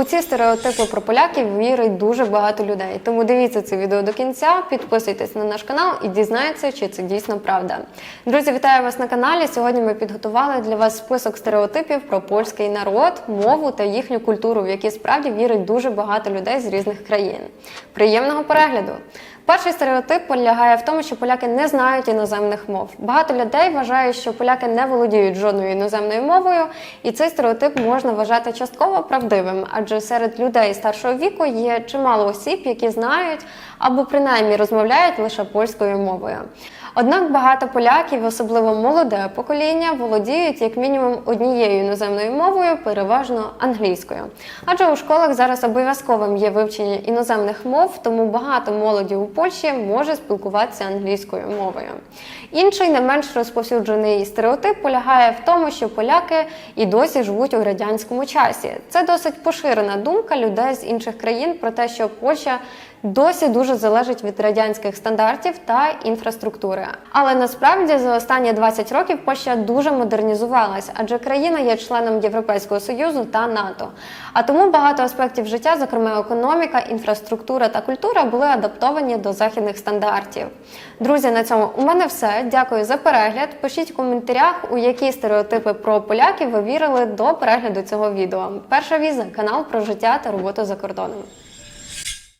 У ці стереотипи про поляків вірить дуже багато людей. Тому дивіться це відео до кінця, підписуйтесь на наш канал і дізнайтеся, чи це дійсно правда. Друзі, вітаю вас на каналі. Сьогодні ми підготували для вас список стереотипів про польський народ, мову та їхню культуру, в які справді вірить дуже багато людей з різних країн. Приємного перегляду! Перший стереотип полягає в тому, що поляки не знають іноземних мов. Багато людей вважають, що поляки не володіють жодною іноземною мовою, і цей стереотип можна вважати частково правдивим, адже серед людей старшого віку є чимало осіб, які знають або принаймні розмовляють лише польською мовою. Однак багато поляків, особливо молоде покоління, володіють як мінімум однією іноземною мовою, переважно англійською. Адже у школах зараз обов'язковим є вивчення іноземних мов, тому багато молоді у Польщі може спілкуватися англійською мовою. Інший не менш розповсюджений стереотип полягає в тому, що поляки і досі живуть у радянському часі. Це досить поширена думка людей з інших країн про те, що Польща досі дуже залежить від радянських стандартів та інфраструктури. Але насправді за останні 20 років Польща дуже модернізувалась, адже країна є членом Європейського союзу та НАТО. А тому багато аспектів життя, зокрема економіка, інфраструктура та культура, були адаптовані до західних стандартів. Друзі, на цьому у мене все. Дякую за перегляд. Пишіть в коментарях, у які стереотипи про поляків ви вірили до перегляду цього відео. Перша віза канал про життя та роботу за кордоном.